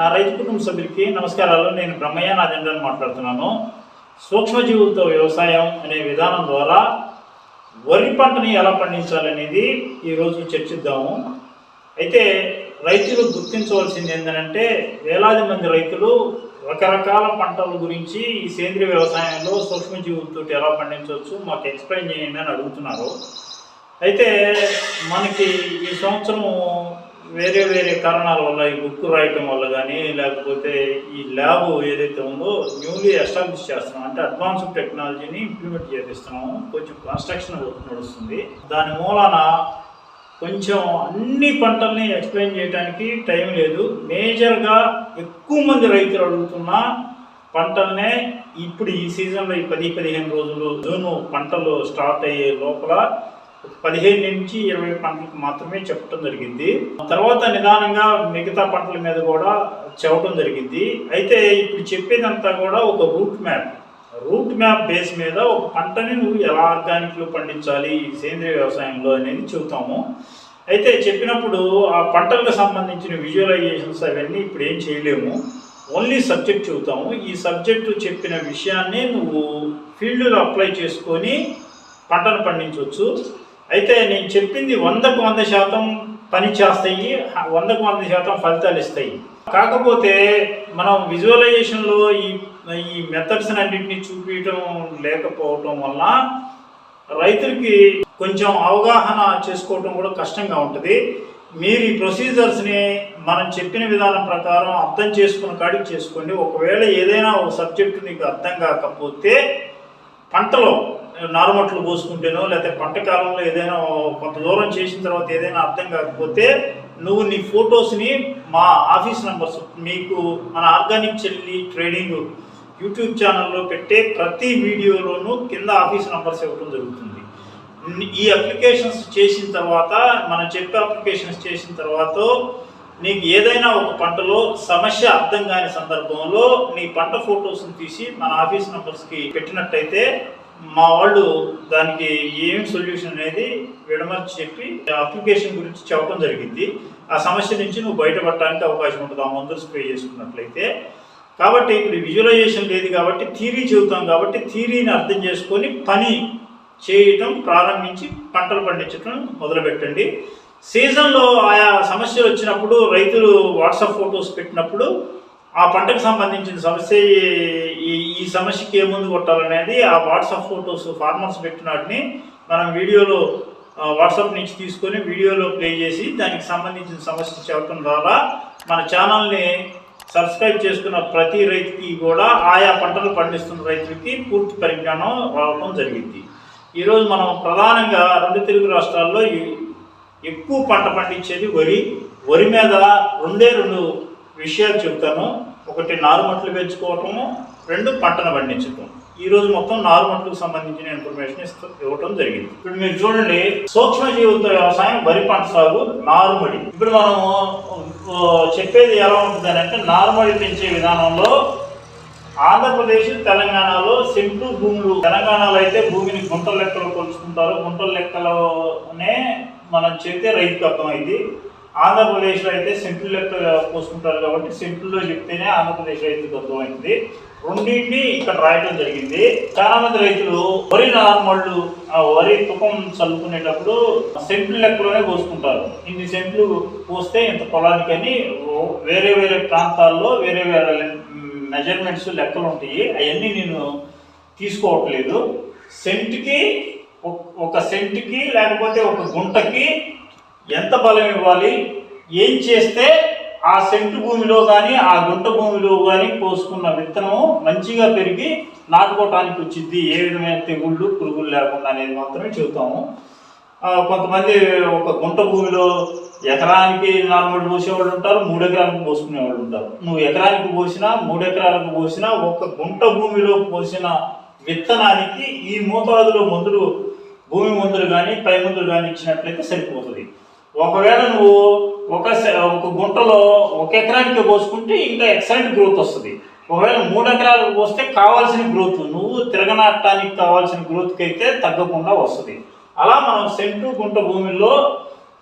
నా రైతు కుటుంబ సభ్యులకి నమస్కారాలు. నేను బ్రహ్మయ్య నాదెండ్రని మాట్లాడుతున్నాను. సూక్ష్మజీవులతో వ్యవసాయం అనే విధానం ద్వారా వరి పంటని ఎలా పండించాలనేది ఈరోజు చర్చిద్దాము. అయితే రైతులు గుర్తించవలసింది ఏంటంటే వేలాది మంది రైతులు రకరకాల పంటల గురించి ఈ సేంద్రియ వ్యవసాయంలో సూక్ష్మజీవులతో ఎలా పండించవచ్చు మాకు ఎక్స్ప్లెయిన్ చేయండి అని అడుగుతున్నారు. అయితే మనకి ఈ సంవత్సరం వేరే వేరే కారణాల వల్ల ఈ బుక్ రాయటం వల్ల కానీ లేకపోతే ఈ ల్యాబ్ ఏదైతే ఉందో న్యూలీ ఎస్టాబ్లిష్ చేస్తున్నాం. అంటే అడ్వాన్స్డ్ టెక్నాలజీని ఇంప్లిమెంట్ చేపిస్తున్నాము కొంచెం కన్స్ట్రక్షన్ వర్క్ నడుస్తుంది. దాని మూలాన కొంచెం అన్ని పంటల్ని ఎక్స్ప్లెయిన్ చేయడానికి టైం లేదు. మేజర్గా ఎక్కువ మంది రైతులు అడుగుతున్న పంటల్నే ఇప్పుడు ఈ సీజన్లో ఈ పది పదిహేను రోజులు జూను పంటలు స్టార్ట్ అయ్యే లోపల పదిహేను నుంచి ఇరవై పంటలకు మాత్రమే చెప్పడం జరిగింది. తర్వాత నిదానంగా మిగతా పంటల మీద కూడా చెప్పడం జరిగింది. అయితే ఇప్పుడు చెప్పేదంతా కూడా ఒక route map route map base మీద ఒక పంటని నువ్వు ఎలా ఆర్గానిక్లో పండించాలి సేంద్రియ వ్యవసాయంలో అనేది చెబుతాము. అయితే చెప్పినప్పుడు ఆ పంటలకు సంబంధించిన విజువలైజేషన్స్ అవన్నీ ఇప్పుడు ఏం చేయలేము. ఓన్లీ సబ్జెక్ట్ చెబుతాము. ఈ సబ్జెక్టు చెప్పిన విషయాన్ని నువ్వు ఫీల్డ్లో అప్లై చేసుకొని పంటను పండించవచ్చు. అయితే నేను చెప్పింది వందకు వంద శాతం పని చేస్తాయి వందకు వంద శాతం ఫలితాలు ఇస్తాయి. కాకపోతే మనం విజువలైజేషన్లో ఈ ఈ మెథడ్స్ అన్నింటినీ చూపించడం లేకపోవటం వల్ల రైతులకి కొంచెం అవగాహన చేసుకోవటం కూడా కష్టంగా ఉంటుంది. మీరు ఈ ప్రొసీజర్స్ని మనం చెప్పిన విధానం ప్రకారం అర్థం చేసుకున్న కాడికి చేసుకోండి. ఒకవేళ ఏదైనా ఒక సబ్జెక్టు నీకు అర్థం కాకపోతే పంటలో నారుమట్లు పోసుకుంటేనో లేకపోతే పంట కాలంలో ఏదైనా కొంత దూరం చేసిన తర్వాత ఏదైనా అర్థం కాకపోతే నువ్వు నీ ఫొటోస్ని మా ఆఫీస్ నెంబర్స్ మీకు మన ఆర్గానిక్ చెల్లి ట్రేడింగ్ యూట్యూబ్ ఛానల్లో పెట్టే ప్రతి వీడియోలోనూ కింద ఆఫీస్ నెంబర్స్ ఇవ్వడం జరుగుతుంది. ఈ అప్లికేషన్స్ చేసిన తర్వాత మనం చెప్పే అప్లికేషన్స్ చేసిన తర్వాత నీకు ఏదైనా ఒక పంటలో సమస్య అర్థం కాని సందర్భంలో నీ పంట ఫొటోస్ని తీసి మన ఆఫీస్ నెంబర్స్కి పెట్టినట్టయితే మా వాళ్ళు దానికి ఏం సొల్యూషన్ అనేది విడమర్చి చెప్పి అప్లికేషన్ గురించి చెప్పడం జరిగింది. ఆ సమస్య నుంచి నువ్వు బయటపడటానికి అవకాశం ఉంటుంది. ఆ మందులు స్ప్రే చేసుకున్నట్లయితే. కాబట్టి ఇప్పుడు విజువలైజేషన్ లేదు కాబట్టి థీరీ చెబుతాం కాబట్టి థీరీని అర్థం చేసుకొని పని చేయటం ప్రారంభించి పంటలు పండించడం మొదలుపెట్టండి. సీజన్లో ఆయా సమస్యలు వచ్చినప్పుడు రైతులు వాట్సాప్ ఫొటోస్ పెట్టినప్పుడు ఆ పంటకు సంబంధించిన సమస్య ఈ ఈ సమస్యకి ఏ ముందు కొట్టాలనేది ఆ వాట్సాప్ ఫొటోస్ ఫార్మర్స్ పెట్టిన వాటిని మనం వీడియోలో వాట్సాప్ నుంచి తీసుకొని వీడియోలో ప్లే చేసి దానికి సంబంధించిన సమస్య చెప్పడం ద్వారా మన ఛానల్ని సబ్స్క్రైబ్ చేసుకున్న ప్రతి రైతుకి కూడా ఆయా పంటలు పండిస్తున్న రైతులకి పూర్తి పరిజ్ఞానం రావడం జరిగింది. ఈరోజు మనం ప్రధానంగా రెండు తెలుగు రాష్ట్రాల్లో ఈ- ఎక్కువ పంట పండించేది వరి. వరి మీద రెండే రెండు విషయాలు చెబుతాను ఒకటి నారుమట్లు పెంచుకోవటము రెండు పంటను పండించటం. ఈ రోజు మొత్తం నారుమట్లకు సంబంధించిన ఇన్ఫర్మేషన్ ఇస్తూ ఇవ్వటం జరిగింది. ఇప్పుడు మీరు చూడండి సూక్ష్మ జీవిత వ్యవసాయం వరి పంట సాగు నారుమడి. ఇప్పుడు మనము చెప్పేది ఎలా ఉంటుంది అంటే నారుమడి పెంచే విధానంలో ఆంధ్రప్రదేశ్ తెలంగాణలో సెంటు భూములు తెలంగాణలో అయితే భూమిని గుంటల లెక్కలో కొలుచుకుంటారు. గుంటల లెక్కలోనే మనం చెప్తే రైతుకు అర్థమైంది ఆంధ్రప్రదేశ్లో అయితే సెంట్లు లెక్క పోసుకుంటారు కాబట్టి సెంట్లలో చెప్తేనే ఆంధ్రప్రదేశ్లో అయితే అర్థమైంది రెండింటిని ఇక్కడ రాయడం జరిగింది. చాలా మంది రైతులు వరి నార్మళ్ళు ఆ వరి తుకం చల్లుకునేటప్పుడు సెంట్లు లెక్కలోనే పోసుకుంటారు. ఇన్ని సెంట్లు పోస్తే ఇంత పొలానికి అని వేరే వేరే ప్రాంతాల్లో వేరే వేరే మెజర్మెంట్స్ లెక్కలు ఉంటాయి. అవన్నీ నేను తీసుకోవట్లేదు. సెంట్కి ఒక సెంట్కి లేకపోతే ఒక గుంటకి ఎంత బలం ఇవ్వాలి? ఏం చేస్తే ఆ సెంటు భూమిలో కానీ ఆ గుంట భూమిలో కానీ పోసుకున్న విత్తనం మంచిగా పెరిగి నాటుకోవటానికి వచ్చింది. ఏ విధమైన తెగుళ్ళు పురుగులు లేకుండా అనేది మాత్రమే చెబుతాము. కొంతమంది ఒక గుంట భూమిలో ఎకరానికి నార్మల్ పోసేవాళ్ళు ఉంటారు మూడు ఎకరాలకు పోసుకునే వాళ్ళు ఉంటారు. నువ్వు ఎకరానికి పోసినా మూడు ఎకరాలకు పోసినా ఒక గుంట భూమిలో పోసిన విత్తనానికి ఈ మోతాదులో మందులు భూమి మందులు కానీ పై మందులు కానీ ఇచ్చినట్లయితే సరిపోతుంది. ఒకవేళ నువ్వు ఒక సె- ఒక గుంటలో ఒక ఎకరానికి పోసుకుంటే ఇంకా ఎక్సలెంట్ గ్రోత్ వస్తుంది. ఒకవేళ మూడు ఎకరాలకు పోస్తే కావాల్సిన గ్రోత్ నువ్వు తిరగనాటానికి కావాల్సిన గ్రోత్కి అయితే తగ్గకుండా వస్తుంది. అలా మనం సెంటు గుంట భూమిలో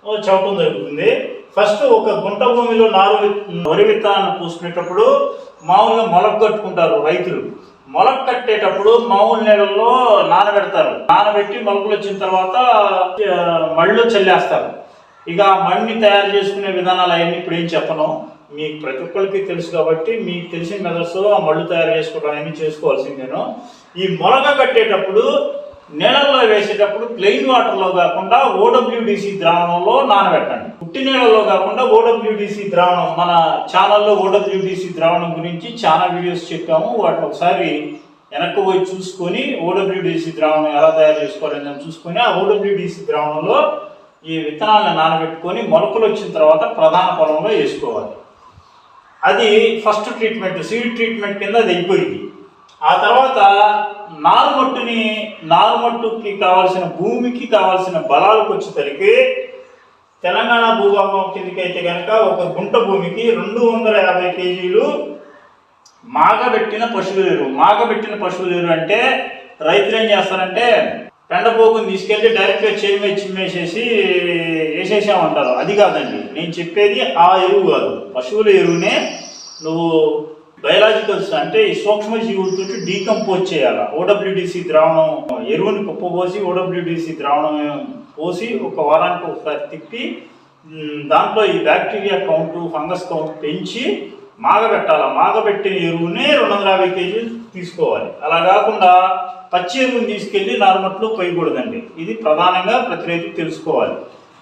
ఓ, చెప్పడం జరుగుతుంది. ఫస్ట్ ఒక గుంట భూమిలో నారు వరి విత్తనాలను పూసుకునేటప్పుడు మామూలుగా మొలక కట్టుకుంటారు రైతులు. మొలక కట్టేటప్పుడు మామూలు నీళ్ళల్లో నానబెడతారు. నానబెట్టి మొలకలు వచ్చిన తర్వాత మళ్ళీ చల్లేస్తారు. ఇక ఆ మడిని తయారు చేసుకునే విధానాలు అవన్నీ ఇప్పుడు ఏం చెప్పను. మీకు ప్రతి ఒక్కరికి తెలుసు కాబట్టి మీకు తెలిసిన మెదస్సులో ఆ మళ్ళు తయారు చేసుకోవడం అవన్నీ చేసుకోవాల్సిందేను ఈ మొలక కట్టేటప్పుడు నీళ్ళల్లో వేసేటప్పుడు ప్లెయిన్ వాటర్లో కాకుండా ఓడబ్ల్యూడిసి ద్రావణంలో నానబెట్టండి. పుట్టి నీళ్ళలో కాకుండా ఓడబ్ల్యూడిసి ద్రావణం మన ఛానల్లో ఓడబ్ల్యూడిసి ద్రావణం గురించి చాలా వీడియోస్ చెప్పాము. వాటిని ఒకసారి వెనక్కి పోయి చూసుకొని ఓడబ్ల్యూడిసి ద్రావణం ఎలా తయారు చేసుకోవాలని చూసుకొని ఆ ఓడబ్ల్యూడిసి ద్రావణంలో ఈ విత్తనాలను నానబెట్టుకొని మొలకలు వచ్చిన తర్వాత ప్రధాన పొలంలో వేసుకోవాలి. అది ఫస్ట్ ట్రీట్మెంట్ సీడ్ ట్రీట్మెంట్ కింద అది అయిపోయింది. ఆ తర్వాత నారుమట్టుని నారుమట్టుకి కావాల్సిన భూమికి కావాల్సిన బలాలకు వచ్చేసరికి తెలంగాణ భూభాగం కిందకి అయితే కనుక ఒక గుంట భూమికి రెండు వందల యాభై కేజీలు మాగబెట్టిన పశువుల ఎరువు మాగబెట్టిన పశువులేరు ఎరువు అంటే రైతులు ఏం చేస్తారంటే పెండపోగుని తీసుకెళ్ళి డైరెక్ట్గా చేయి చిమ్మేసేసి వేసేసామంటారు. అది కాదండి. నేను చెప్పేది ఆ ఎరువు కాదు. పశువుల ఎరువునే నువ్వు బయలాజికల్స్ అంటే ఈ సూక్ష్మ జీవులతో డీకంపోజ్ చేయాలి. ఓడబ్ల్యూడిసి ద్రావణం ఎరువుని కుప్పపోసి ఓడబ్ల్యూడిసి ద్రావణం పోసి ఒక వారానికి ఒకసారి తిప్పి దాంట్లో ఈ బ్యాక్టీరియా కౌంట్ ఫంగస్ కౌంట్ పెంచి మాగబెట్టాలి? మాగబెట్టిన ఎరువునే రెండు వందల యాభై కేజీలు తీసుకోవాలి. అలా కాకుండా పచ్చి ఎరువుని తీసుకెళ్ళి నార్మట్లో పోయకూడదండి ఇది ప్రధానంగా ప్రతి రైతు తెలుసుకోవాలి.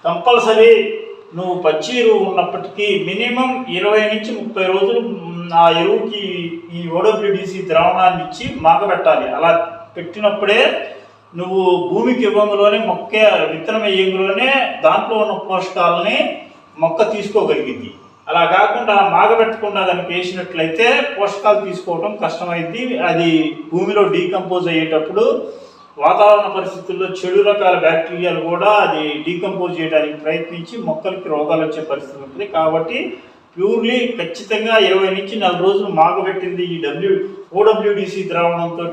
కంపల్సరీ నువ్వు పచ్చి ఎరువు ఉన్నప్పటికీ మినిమం ఇరవై నుంచి ముప్పై రోజులు ఆ ఎరువుకి ఈ ఓడబ్ల్యూడిసి ద్రావణాన్ని ఇచ్చి మాగబెట్టాలి. అలా పెట్టినప్పుడే నువ్వు భూమికి ఇవ్వంలోనే మొక్క విత్తనం వేయంలోనే దాంట్లో ఉన్న పోషకాలని మొక్క తీసుకోగలిగింది. అలా కాకుండా మాగబెట్టకుండా దానికి వేసినట్లయితే పోషకాలు తీసుకోవడం కష్టమైంది అది భూమిలో డీకంపోజ్ అయ్యేటప్పుడు వాతావరణ పరిస్థితుల్లో చెడు రకాల బ్యాక్టీరియాలు కూడా అది డీకంపోజ్ చేయడానికి ప్రయత్నించి మొక్కలకి రోగాలు వచ్చే పరిస్థితి ఉంటుంది. కాబట్టి ప్యూర్లీ ఖచ్చితంగా ఇరవై నుంచి నాలుగు రోజులు మాగబెట్టింది ఈ డబ్ల్యూ ఓడబ్ల్యూడిసి ద్రావణంతో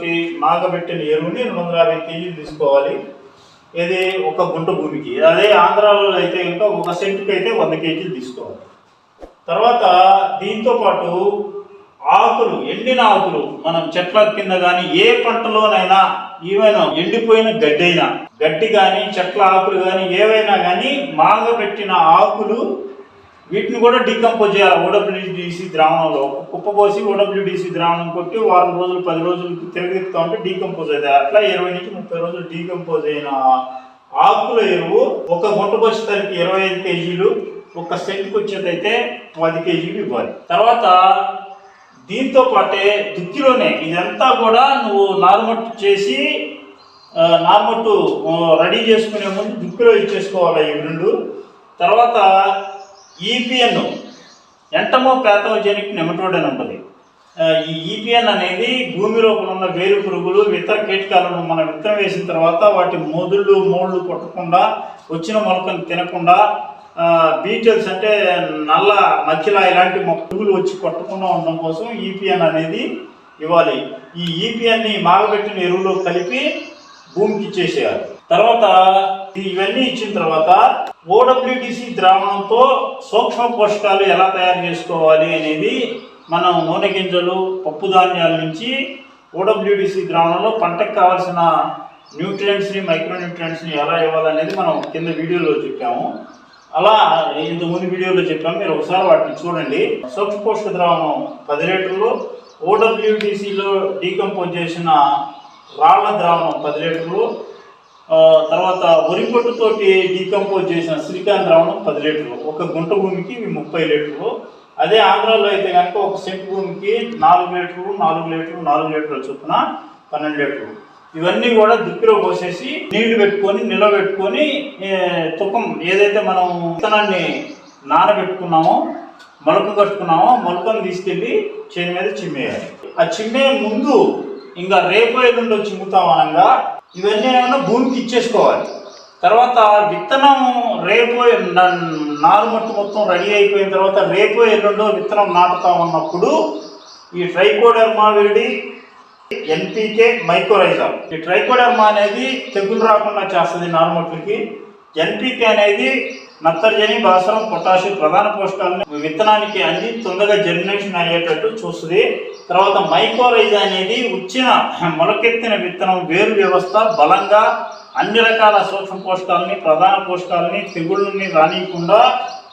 మాగబెట్టిన ఎరువుని రెండు వందల యాభై కేజీలు తీసుకోవాలి. ఇది ఒక గుంట భూమికి. అదే ఆంధ్రాలో అయితే కనుక ఒక సెంటుకి అయితే వంద కేజీలు తీసుకోవాలి. తర్వాత దీంతో పాటు ఆకులు ఎండిన ఆకులు మనం చెట్ల కింద కానీ ఏ పంటలోనైనా ఈవెన్ ఎండిపోయిన గడ్డైనా గడ్డి కానీ చెట్ల ఆకులు కానీ ఏవైనా కానీ మాగబెట్టిన ఆకులు వీటిని కూడా డీకంపోజ్ చేయాలి. ఓడబ్ల్యూడిసి ద్రావణంలో కుప్పపోసి కుప్ప పోసి ఓడబ్ల్యూడిసి ద్రావణం కొట్టి వారం రోజులు పది రోజులు తిరగెత్తుతా ఉంటే డీకంపోజ్ అవుతాయి. అట్లా ఇరవై నుంచి ముప్పై రోజులు డీకంపోజ్ అయిన ఆకుల ఎరువు ఒక గుంట వచ్చేసరికి ఇరవై ఐదు కేజీలు ఒక సెంట్కి వచ్చేదైతే పది కేజీలు ఇవ్వాలి. తర్వాత దీంతో పాటే దుక్కిలోనే ఇదంతా కూడా నువ్వు నార్మల్ చేసి ఆ, రెడీ చేసుకునే ముందు దుక్కిలో ఇచ్చేసుకోవాలి ఈ రెండు. తర్వాత ఈపిఎన్ ఎంటమో ప్యాథోజెనిక్ నెమటోడ్ అని ఉంటుంది. ఈ ఈపిఎన్ అనేది భూమి లోపల ఉన్న వేరు పురుగులు ఇతర కీటకాలను మనం విత్తనం వేసిన తర్వాత వాటి మొదుళ్ళు మోళ్ళు కొట్టకుండా వచ్చిన మొలకను తినకుండా బీటల్స్ అంటే నల్ల మక్కిల ఇలాంటి మొక్క పురుగులు వచ్చి కొట్టకుండా ఉండడం కోసం ఈపిఎన్ అనేది ఇవ్వాలి. ఈ ఈపిఎన్ని మాగబెట్టిన ఎరువులో కలిపి భూమికి ఇచ్చేసేయాలి. తర్వాత ఇవన్నీ ఇచ్చిన తర్వాత ఓడబ్ల్యూడిసి ద్రావణంతో సూక్ష్మ పోషకాలు ఎలా తయారు చేసుకోవాలి అనేది మనం నూనె గింజలు పప్పు ధాన్యాల నుంచి ఓడబ్ల్యూడిసి ద్రావణంలో పంటకు కావాల్సిన న్యూట్రియంట్స్ని మైక్రో న్యూట్రియంట్స్ని ఎలా ఇవ్వాలనేది మనం కింద వీడియోలో చెప్పాము. అలా ఇంత ముందు వీడియోలో చెప్పాము మీరు ఒకసారి వాటిని చూడండి. సూక్ష్మ పోషక ద్రావణం పది లీటర్లు ఓడబ్ల్యూటీసీలో డీకంపోజ్ చేసిన రాళ్ళ ద్రావణం పది లీటర్లు తర్వాత వరిపొట్టుతోటి డీకంపోజ్ చేసిన సిలికాన్ ద్రావణం పది లీటర్లు ఒక గుంట భూమికి ఇవి ముప్పై లీటర్లు. అదే ఆంధ్రాలో అయితే కనుక ఒక సెంట్ భూమికి నాలుగు లీటర్లు నాలుగు లీటర్లు నాలుగు లీటర్ల చొప్పున పన్నెండు లీటర్లు. ఇవన్నీ కూడా దుక్కిలో పోసేసి నీళ్ళు పెట్టుకొని నిలబెట్టుకొని తుకం ఏదైతే మనం విత్తనాన్ని నానబెట్టుకున్నామో మొలక కట్టుకున్నామో మొలకను తీసుకెళ్ళి చేను మీద చిమ్మేయాలి. ఆ చిమ్మే ముందు ఇంకా రేపు ఎల్లుండో చిమ్ముతాం అనగా ఇవన్నీ ఏమన్నా భూమికి ఇచ్చేసుకోవాలి. తర్వాత విత్తనం రేపు నారుమట్టు మొత్తం రెడీ అయిపోయిన తర్వాత రేపు ఎల్లుండో విత్తనం నాటుతాం అన్నప్పుడు ఈ ట్రైకోడర్మా విరిడి ఎన్పీకే మైక్రోరైజా ఈ ట్రైకోడర్మా అనేది తెగులు రాకుండా చేస్తుంది నార్మల్కి ఎన్పీకే అనేది నత్రజని భాస్వరం పొటాషియం ప్రధాన పోషకాలను విత్తనానికి అంది తొందరగా జర్మినేషన్ అయ్యేటట్టు చూస్తుంది. తర్వాత మైకోరైజ్ అనేది వచ్చిన మొలకెత్తిన విత్తనం వేరు వ్యవస్థ బలంగా అన్ని రకాల సూక్ష్మ పోషకాలని ప్రధాన పోషకాలని తెగుళ్ళని రానియకుండా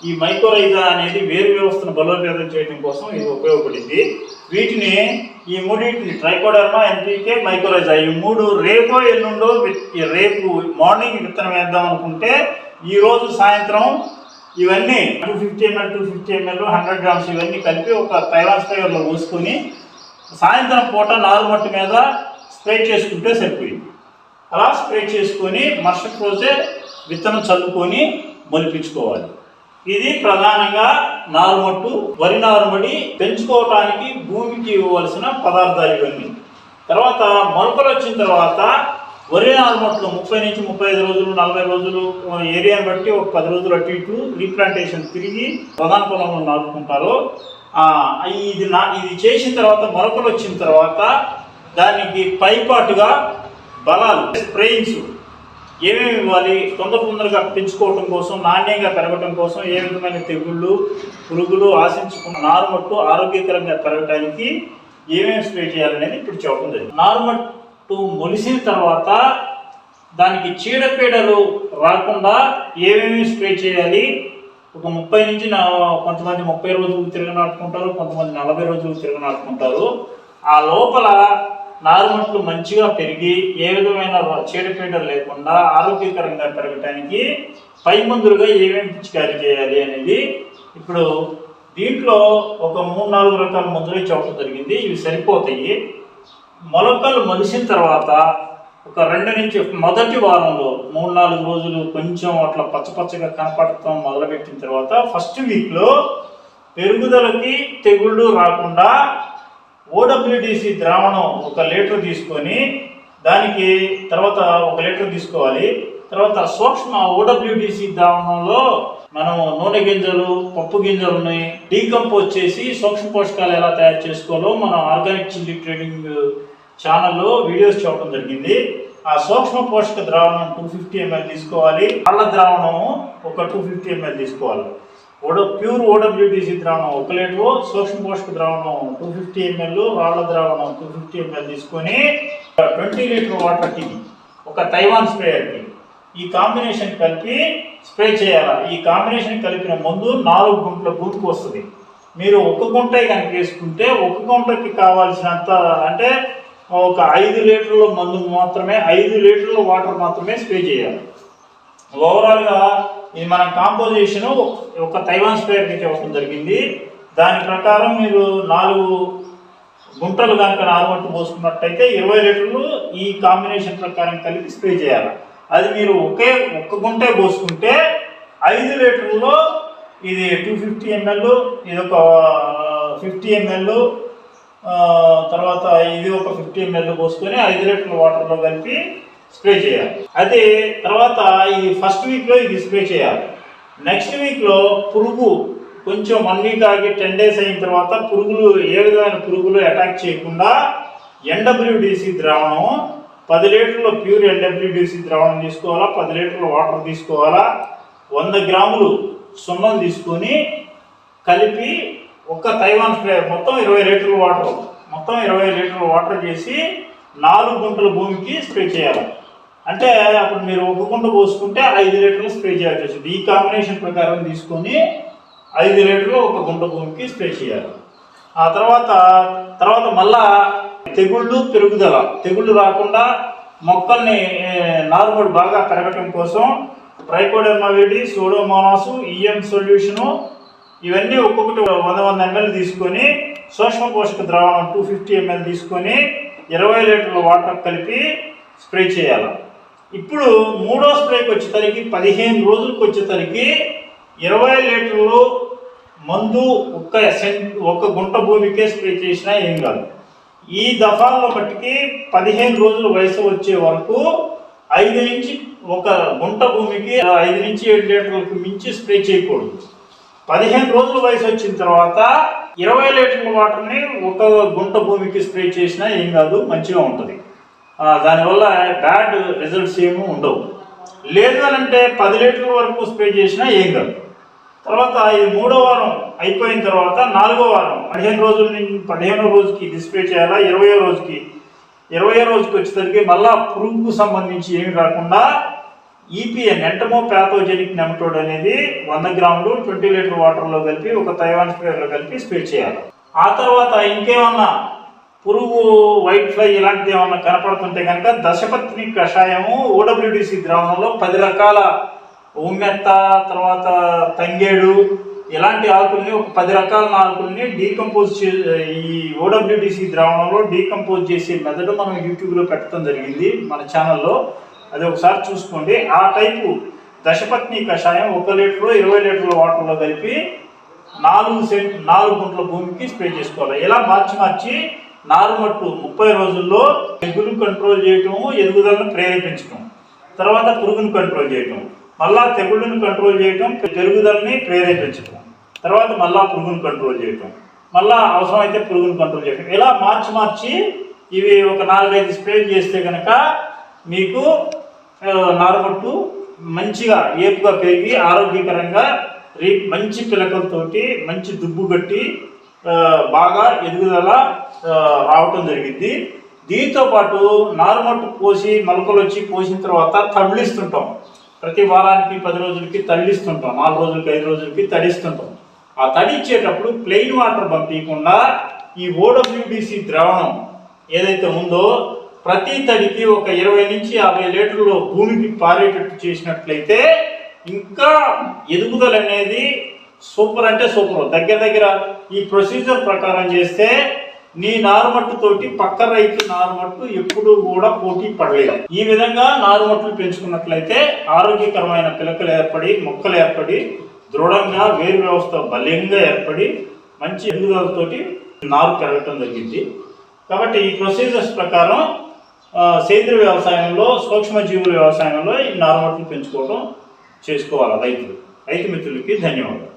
ఈ మైకోరైజా అనేది వేరు వ్యవస్థను బలోపేతం చేయడం కోసం ఇది ఉపయోగపడింది. వీటిని ఈ మూడింటిని ట్రైకోడర్మా ఎన్పీకే మైకోరైజా ఈ మూడు రేపో ఎల్లుండో ఈ రేపు మార్నింగ్ విత్తనం వేద్దాం అనుకుంటే ఈ రోజు సాయంత్రం ఇవన్నీ two fifty ML two fifty ML hundred grams ఇవన్నీ కలిపి ఒక తైవాన్ స్ప్రేయర్లో పోసుకొని సాయంత్రం పూట నాలుగు మట్టి మీద స్ప్రే చేసుకుంటే సరిపోయింది. అలా స్ప్రే చేసుకొని మరుసటి రోజే విత్తనం చల్లుకొని మొలిపించుకోవాలి. ఇది ప్రధానంగా నారుమట్టు వరి నారుమడి పెంచుకోవటానికి భూమికి ఇవ్వవలసిన పదార్థాలు ఇవన్నీ. తర్వాత మొలకలు వచ్చిన తర్వాత వరి నారుమట్లు ముప్పై నుంచి ముప్పై ఐదు రోజులు నలభై రోజులు ఏరియాని బట్టి ఒక పది రోజులు అటు ఇటు రీప్లాంటేషన్ తిరిగి ప్రధాన పొలంలో నాటుకుంటారు. ఇది నా ఇది చేసిన తర్వాత మొలకలు వచ్చిన తర్వాత దానికి పైపాటుగా బలాలు స్ప్రేయింగ్స్ ఏమేమి ఇవ్వాలి? తొందర తొందరగా పెంచుకోవటం కోసం నాణ్యంగా పెరగటం కోసం ఏ విధమైన తెగుళ్ళు పురుగులు ఆశించుకున్న నారుమట్టు ఆరోగ్యకరంగా పెరగటానికి ఏమేమి స్ప్రే చేయాలనేది ఇప్పుడు చెప్పడం జరిగింది. నారుమట్టు మొలిసిన తర్వాత దానికి చీడపీడలు రాకుండా ఏమేమి స్ప్రే చేయాలి? ఒక ముప్పై నుంచి కొంతమంది ముప్పై రోజులు తిరగనాటుకుంటారు కొంతమంది నలభై రోజులు తిరగనాటుకుంటారు. ఆ లోపల నారుమట్లు మంచిగా పెరిగి ఏ విధమైన చీడపీడలు లేకుండా ఆరోగ్యకరంగా పెరగటానికి పై మందులుగా ఏమేమి పిచికారీ చేయాలి అనేది ఇప్పుడు దీంట్లో ఒక మూడు నాలుగు రకాల మందులు చెప్పడం జరిగింది. ఇవి సరిపోతాయి. మొలకలు మొలిసిన తర్వాత ఒక రెండు నుంచి మొదటి వారంలో మూడు నాలుగు రోజులు కొంచెం అట్లా పచ్చపచ్చగా కనపడటం మొదలుపెట్టిన తర్వాత ఫస్ట్ వీక్లో పెరుగుదలకి తెగుళ్ళు రాకుండా ఓడబ్ల్యూడిసి ద్రావణం ఒక లీటర్ తీసుకొని దానికి తర్వాత ఒక లీటర్ తీసుకోవాలి. తర్వాత సూక్ష్మ ఓడబ్ల్యూడిసి ద్రావణంలో మనం నూనె గింజలు పప్పు గింజలు ఉన్నాయి డీకంపోజ్ చేసి సూక్ష్మ పోషకాలు ఎలా తయారు చేసుకోవాలో మన ఆర్గానిక్ చిల్లీ ట్రేడింగ్ ఛానల్లో వీడియోస్ చూడటం జరిగింది. ఆ సూక్ష్మ పోషక ద్రావణం టూ ఫిఫ్టీ ఎంఎల్ తీసుకోవాలి. పళ్ళ ద్రావణం ఒక టూ ఫిఫ్టీ ఎంఎల్ తీసుకోవాలి. ఓడో ప్యూర్ ఓడబ్ల్యూడిసి ద్రావణం ఒక లీటరు సూక్ష్మ పోషక ద్రావణం టూ ఫిఫ్టీ ఎంఎల్ రాళ్ళ ద్రావణం టూ ఫిఫ్టీ ఎంఎల్ తీసుకొని ట్వంటీ లీటర్ వాటర్కి ఒక తైవాన్ స్ప్రేయర్కి ఈ కాంబినేషన్ కలిపి స్ప్రే చేయాలి? ఈ కాంబినేషన్ కలిపిన ముందు నాలుగు గుంటల భూమికి వస్తుంది. మీరు ఒక గుంట కనుక వేసుకుంటే ఒక గుంటకి కావాల్సినంత అంటే ఒక ఐదు లీటర్ల మందు మాత్రమే ఐదు లీటర్ల వాటర్ మాత్రమే స్ప్రే చేయాలి. ఓవరాల్గా ఇది మన కాంపోజిషన్ ఒక తైవాన్ నుంచి చెప్పడం జరిగింది. దాని ప్రకారం మీరు నాలుగు గుంటలు కనుక నాలుగు పోసుకున్నట్టయితే ఇరవై లీటర్లు ఈ కాంబినేషన్ ప్రకారం కలిపి స్ప్రే చేయాలి. అది మీరు ఒకే ఒక్క గుంటే పోసుకుంటే ఐదు లీటర్లో ఇది టూ ఫిఫ్టీ ఎంఎల్ ఇది ఒక ఫిఫ్టీ ఎంఎల్ తర్వాత ఇది ఒక ఫిఫ్టీ ఎంఎల్ పోసుకొని ఐదు లీటర్ల వాటర్లో కలిపి స్ప్రే చేయాలి. అదే తర్వాత ఈ ఫస్ట్ వీక్లో ఇది స్ప్రే చేయాలి. నెక్స్ట్ వీక్లో పురుగు కొంచెం వన్ వీక్ ఆగి టెన్ డేస్ అయిన తర్వాత పురుగులు ఏ విధమైన పురుగులు అటాక్ చేయకుండా ఎన్డబ్ల్యూడిసి ద్రావణం పది లీటర్ల ప్యూర్ ఎన్డబ్ల్యూడిసి ద్రావణం తీసుకోవాలా పది లీటర్ల వాటర్ తీసుకోవాలా వంద గ్రాములు సున్నం తీసుకొని కలిపి ఒక్క తైవాన్ స్ప్రే మొత్తం ఇరవై లీటర్ల వాటర్ మొత్తం ఇరవై లీటర్ల వాటర్ చేసి నాలుగు గుంటల భూమికి స్ప్రే చేయాలి. అంటే అప్పుడు మీరు ఒక గుండ పోసుకుంటే ఐదు లీటర్లు స్ప్రే చేయాల్సి వచ్చింది. ఈ కాంబినేషన్ ప్రకారం తీసుకొని ఐదు లీటర్లు ఒక గుంట భూమికి స్ప్రే చేయాలి. ఆ తర్వాత తర్వాత మళ్ళా తెగుళ్ళు పెరుగుదల. తెగుళ్ళు రాకుండా మొక్కల్ని ఏ, నారుమడి బాగా పెరగటం కోసం ట్రైకోడర్మా వేడి సోడోమోనాసు ఈఎం సొల్యూషను ఇవన్నీ ఒక్కొక్కటి వంద వంద ఎంఎల్ తీసుకొని సూక్ష్మ పోషక ద్రావణం టూ ఫిఫ్టీ ఎంఎల్ తీసుకొని ఇరవై లీటర్ల వాటర్ కలిపి స్ప్రే చేయాలి. ఇప్పుడు మూడో స్ప్రేకి వచ్చేసరికి పదిహేను రోజులకు వచ్చేసరికి ఇరవై లీటర్లు మందు ఒక్క సెంట్ ఒక్క గుంట భూమికే స్ప్రే చేసినా ఏం కాదు. ఈ దఫాల్లో మట్టికి పదిహేను రోజుల వయసు వచ్చే వరకు ఐదు నుంచి ఒక గుంట భూమికి ఐదు నుంచి ఏడు లీటర్లకు మించి స్ప్రే చేయకూడదు. పదిహేను రోజుల వయసు వచ్చిన తర్వాత ఇరవై లీటర్ల వాటర్ని ఒక గుంట భూమికి స్ప్రే చేసినా ఏం కాదు మంచిగా ఉంటుంది. దానివల్ల బ్యాడ్ రిజల్ట్స్ ఏమీ ఉండవు. లేదు అని అంటే పది లీటర్ల వరకు స్ప్రే చేసినా ఏం కాదు. తర్వాత ఇది మూడో వారం అయిపోయిన తర్వాత నాలుగో వారం పదిహేను రోజుల నుంచి పదిహేనో రోజుకి ఇది స్ప్రే చేయాలా ఇరవయో రోజుకి? ఇరవయో రోజుకి వచ్చేసరికి మళ్ళా పురుగుకు సంబంధించి ఏమి కాకుండా ఈపీఎన్ ఎంటమో ప్యాథోజెనిక్ నెమటోడ్ అనేది వంద గ్రాములు ట్వంటీ లీటర్ వాటర్లో కలిపి ఒక తైవాన్ స్ప్రేలో కలిపి స్ప్రే చేయాలి. ఆ తర్వాత ఇంకేమన్నా పురుగు వైట్ ఫ్లై ఇలాంటిది ఏమన్నా కనపడుతుంటే కనుక దశపత్ని కషాయము ఓడబ్ల్యూడిసి ద్రావణంలో పది రకాల ఉమ్మెత్త తర్వాత తంగేడు ఇలాంటి ఆకుల్ని ఒక పది రకాల ఆకుల్ని డీకంపోజ్ చే ఈ ఓడబ్ల్యూడిసి ద్రావణంలో డీకంపోజ్ చేసే మెథడ్ మనం యూట్యూబ్లో పెట్టడం జరిగింది మన ఛానల్లో. అది ఒకసారి చూసుకోండి. ఆ టైపు దశపత్ని కషాయం ఒక లీటర్ ఇరవై లీటర్ల వాటర్లో కలిపి నాలుగు సెంట్ నాలుగు గుంట్ల భూమికి స్ప్రే చేసుకోవాలి. ఇలా మార్చి మార్చి నారుమట్టు ముప్పై రోజుల్లో తెగులు కంట్రోల్ చేయటం ఎదుగుదలను ప్రేరేపించటం. తర్వాత పురుగును కంట్రోల్ చేయటం. మళ్ళా తెగుళ్ళను కంట్రోల్ చేయటం పెరుగుదలని ప్రేరేపించటం. తర్వాత మళ్ళా పురుగును కంట్రోల్ చేయటం. మళ్ళా అవసరమైతే పురుగును కంట్రోల్ చేయటం. ఇలా మార్చి మార్చి ఇవి ఒక నాలుగైదు స్ప్రే చేస్తే కనుక మీకు నారుమట్టు మంచిగా ఏపుగా పెరిగి ఆరోగ్యకరంగా రీ మంచి పిలకలతోటి మంచి దుబ్బు కట్టి బాగా ఎదుగుదల రావటం జరిగింది. దీంతో పాటు నారుమట్టు పోసి మొలకలు వచ్చి పోసిన తర్వాత తడిలిస్తుంటాం ప్రతి వారానికి పది రోజులకి తడిలిస్తుంటాం నాలుగు రోజులకి ఐదు రోజులకి తడిస్తుంటాం. ఆ తడిచ్చేటప్పుడు ప్లెయిన్ వాటర్ పంపించకుండా ఈ ఓడబ్ల్యూడిసి ద్రావణం ఏదైతే ఉందో ప్రతి తడికి ఒక ఇరవై నుంచి యాభై లీటర్లు భూమికి పారేటట్టు చేసినట్లయితే ఇంకా ఎదుగుదల అనేది సూపర్ అంటే సూపర్. దగ్గర దగ్గర ఈ ప్రొసీజర్ ప్రకారం చేస్తే నీ నారుమట్టు తోటి పక్క రైతు నారుమట్టు ఎప్పుడు కూడా పోటీ పడలేదు. ఈ విధంగా నారుమట్లు పెంచుకున్నట్లయితే ఆరోగ్యకరమైన పిలకలు ఏర్పడి మొక్కలు ఏర్పడి దృఢంగా వేరు వ్యవస్థ బలంగా ఏర్పడి మంచి ఎదుగుదలతోటి నారు పెరగటం జరిగింది. కాబట్టి ఈ ప్రొసీజర్స్ ప్రకారం సేంద్రియ వ్యవసాయంలో సూక్ష్మజీవుల వ్యవసాయంలో ఈ నారుమట్లు పెంచుకోవడం చేసుకోవాలి రైతులు? రైతు మిత్రులకి ధన్యవాదాలు.